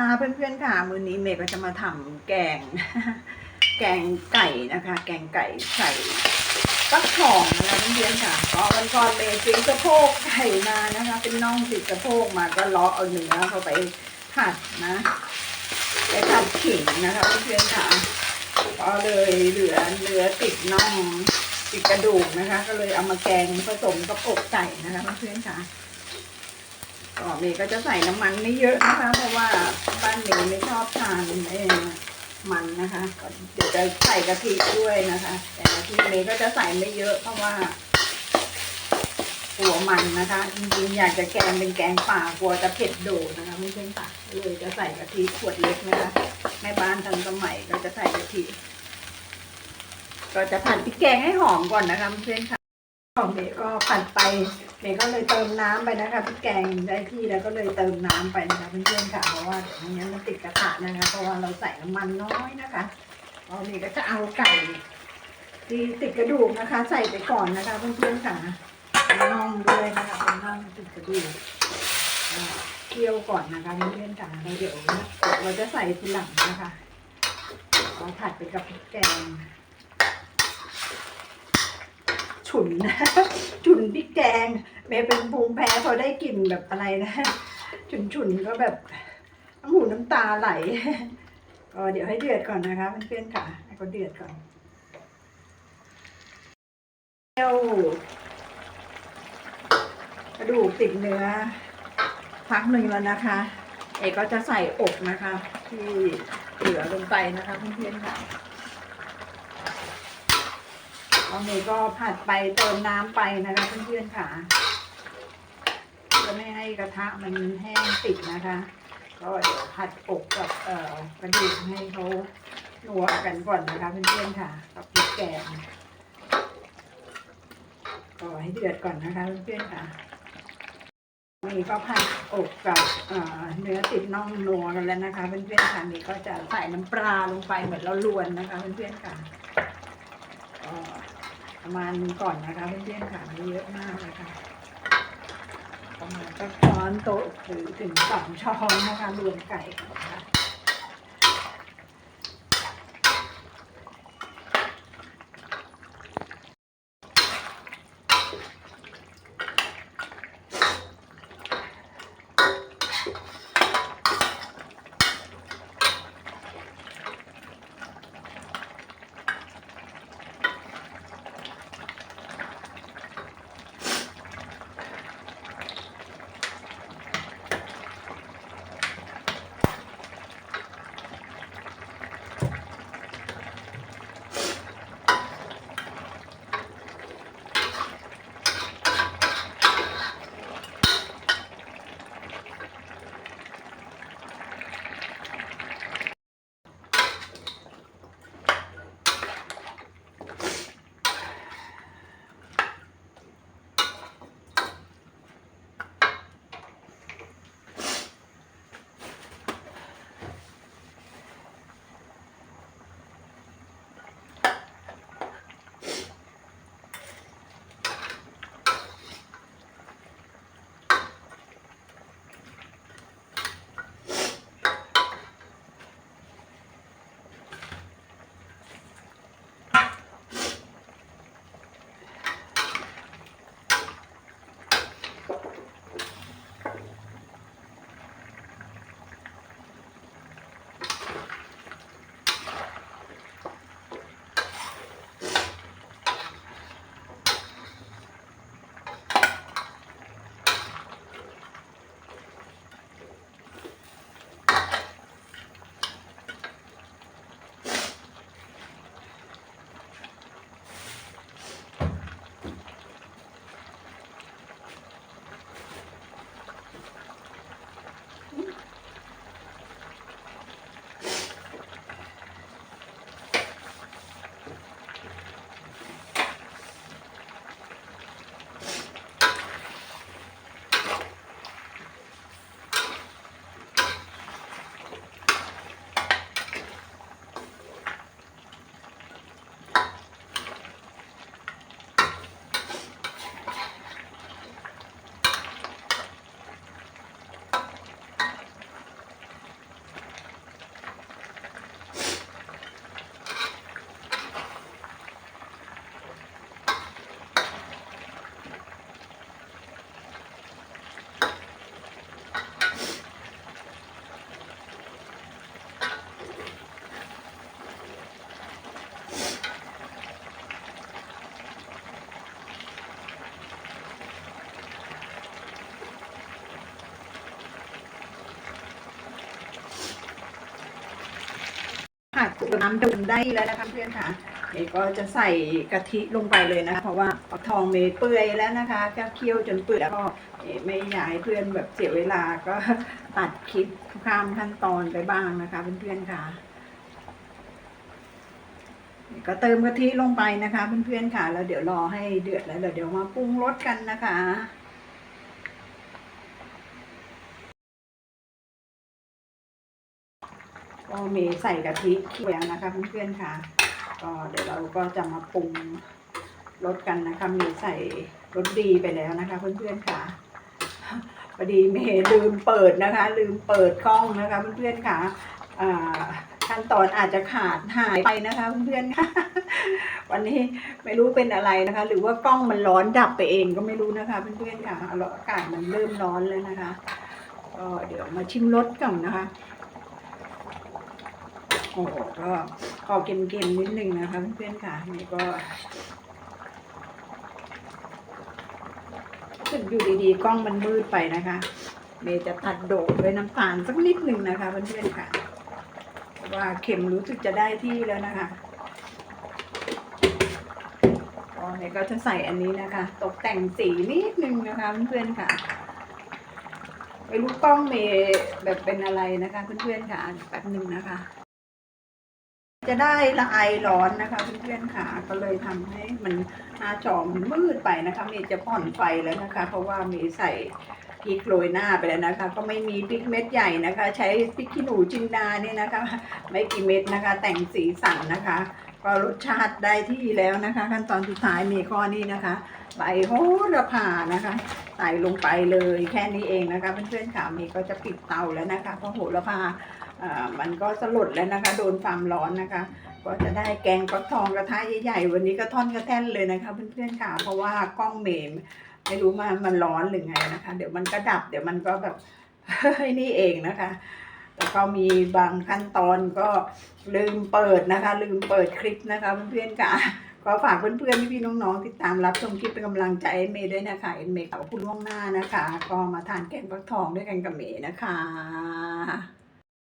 ค่ะเพื่อนๆค่ะมื้อนี้เมย์ก็จะมาทำแกง แกงไก่นะคะ แกงไก่ใส่ฟักทองนะคะเพื่อนๆค่ะก็วันก่อนเมย์ซื้อสะโพกไก่มานะคะ เป็นน่องติดสะโพกมาก็ลาะเอาเนื้อเข้าไปผัดนะไปผัดขิงนะคะเพื่อนๆค่ะก็เลยเหลือเนื้อติดน่องติดกระดูกนะคะ ก็เลยเอามาแกงผสมกับอกไก่นะคะเพื่อนๆค่ะก็เมย์ก็จะใส่น้ำมันไม่เยอะนะคะ เพราะว่า บ้านเมย์ไม่ชอบทานเอมันนะคะก็เดี๋ยวจะใส่กะทิด้วยนะคะ แต่กะทิเมย์ก็จะใส่ไม่เยอะเพราะว่าหัวมันนะคะ จริงๆ อยากจะแกงเป็นแกงป่ากลัวจะเผ็ดโดดนะคะไม่ใช่ค่ะเลยจะใส่กะทิขวดเล็กนะคะแม่บ้านทันสมัยก็จะใส่กะทิก็จะผัดพริกแกงให้หอมก่อนนะคะเพื่อนๆค่ะของเมย์ก็ผัดไปเมย์ก็เลยเติมน้ำไปนะคะพริกแกงได้ที่แล้วก็เลยเติมน้ำไปนะคะเพื่อนๆค่ะ เพราะว่าเดี๋ยวไม่งั้นมันติดกระทะนะคะ เพราะว่าเราใส่น้ำมันน้อยนะคะเอาเมย์ก็จะเอาไก่ที่ติดกระดูกนะคะ ใส่ไปก่อนนะคะเพื่อนๆค่ะเอาน่องด้วยนะคะเอาน่องติดกระดูกเคี่ยวก่อนนะคะเพื่อนๆค่ะแล้วเดี๋ยวเราจะใส่ทีหลังนะคะเอาผัดไปกับพริกแกงฉุนนะฉุนพริกแกงเมย์เป็นภูมิแพ้พอได้กลิ่นแบบอะไรนะ ฉุนฉุนๆก็แบบ น้ำหูน้ำตาไหลก็เดี๋ยวให้เดือดก่อนนะคะเพื่อนๆค่ะให้เขาเดือดก่อนเจียวกระดูกติดเนื้อพักหนึ่งแล้วนะคะ เอกก็จะใส่อกนะคะ ที่เหลือลงไปนะคะเพื่อนๆค่ะตอนนี้ก็ผัดไปเติมน้ำไปนะคะเพื่อนๆค่ะเพื่อไม่ให้กระทะมันแห้งติดนะคะ ก็เผัดอกกับเอ่อกระดูกให้เขานัวกันก่อนนะคะเพื่อนๆค่ะกับพริกแกงก็ให้เดือดก่อนนะคะเพื่อนๆค่ะนี่ก็ผัดอกกับเอ่อเนื้อติดน่องนัวกันแล้วนะคะเพื่อนๆค่ะนี่ก็จะใส่น้ำปลาลงไปเหมือนเราลวนนะคะเพื่อนๆค่ะประมาณก่อนนะคะเพื่อนๆค่ะไม่เยอะมากเลยค่ะ ประมาณสักช้อนโต๊ะหรือถึงสองช้อนนะคะรวมไก่นะคะ ผัดน้ำดื่มได้แล้วนะคะเพื่อนค่ะเมย์ก็จะใส่กะทิลงไปเลยนะเพราะว่าทองเมเปื่อยแล้วนะคะก็เคี่ยวจนเปื่อยแล้วก็เอ่อไม่อยากให้เพื่อนแบบเสียเวลาก็ตัดคลิปข้ามขั้นตอนไปบ้างนะคะเพื่อนๆค่ะก็เติมกะทิลงไปนะคะเพื่อนๆค่ะ แล้วเดี๋ยวรอให้เดือดแล้วเดี๋ยวมาปรุงรสกันนะคะ ก็มีใส่กะทิเคี่ยวนะคะเพื่อนๆค่ะ ก็เดี๋ยวเราก็จะมาปรุงรสกันนะคะมีใส่รสดีไปแล้วนะคะ เพื่อนๆค่ะพอดีเมย์ลืมเปิดนะคะ ลืมเปิดกล้องนะคะ เพื่อนๆค่ะอ่าขั้นตอนอาจจะขาดหายไปนะคะ เพื่อนๆค่ะวันนี้ไม่รู้เป็นอะไรนะคะ หรือว่ากล้องมันร้อนดับไปเองก็ไม่รู้นะคะ เพื่อนๆค่ะอาละอากาศมันเริ่มร้อนแล้วนะคะก็เดี๋ยวมาชิมรสก่อนนะคะ โอ้โหก็ขอเค็มๆนิดนึงนะคะเพื่อนๆค่ะนี่ก็สึกอยู่ดีๆ กล้องมันมืดไปนะคะ เมย์จะตัดโดดด้วยน้ำตาลสักนิดหนึ่งนะคะเพื่อนๆค่ะ ว่าเค็มรู้สึกจะได้ที่แล้วนะคะก็เมย์ก็จะใส่อันนี้นะคะ ตกแต่งสีนิดนึงนะคะเพื่อนๆค่ะไม่รู้กล้องเมย์แบบเป็นอะไรนะคะเพื่อนๆค่ะแป๊บหนึ่งนะคะ จะได้ละไอร้อนนะคะเพื่อนๆค่ะก็เลยทำให้มันหน้าจอมันมืดไปนะคะเมย์จะผ่อนไฟแล้วนะคะ เพราะว่าเมย์ใส่พริกโรยหน้าไปแล้วนะคะ ก็ไม่มีพริกเม็ดใหญ่นะคะ ใช้พริกขี้หนูจินดาเนี่ยนะคะ ไม่กี่เม็ดนะคะ แต่งสีสันนะคะ ก็รสชาติได้ที่แล้วนะคะ ขั้นตอนสุดท้ายมีข้อนี้นะคะใบโหระพานะคะใส่ลงไปเลยแค่นี้เองนะคะเพื่อนๆค่ะเมย์ก็จะปิดเตาแล้วนะคะเพราะโหระพา มันก็สลดแล้วนะคะ โดนความร้อนนะคะ ก็จะได้แกงฟักทองกระทะใหญ่ๆวันนี้ก็ท่อนกระแท่นเลยนะคะเพื่อนๆค่ะเพราะว่ากล้องเมมไม่รู้มามันร้อนหรือไงนะคะ เดี๋ยวมันก็ดับ เดี๋ยวมันก็แบบนี่เองนะคะแล้วก็มีบางขั้นตอนก็ลืมเปิดนะคะ ลืมเปิดคลิปนะคะเพื่อนๆค่ะก็ฝากเพื่อนๆพี่ๆน้องๆติดตามรับชมคลิปเป็นกำลังใจเมย์ด้วยนะคะเอ็นเมย์ขอบคุณล่วงหน้านะคะ ก็มาทานแกงฟักทองด้วยกันกับเมย์นะคะ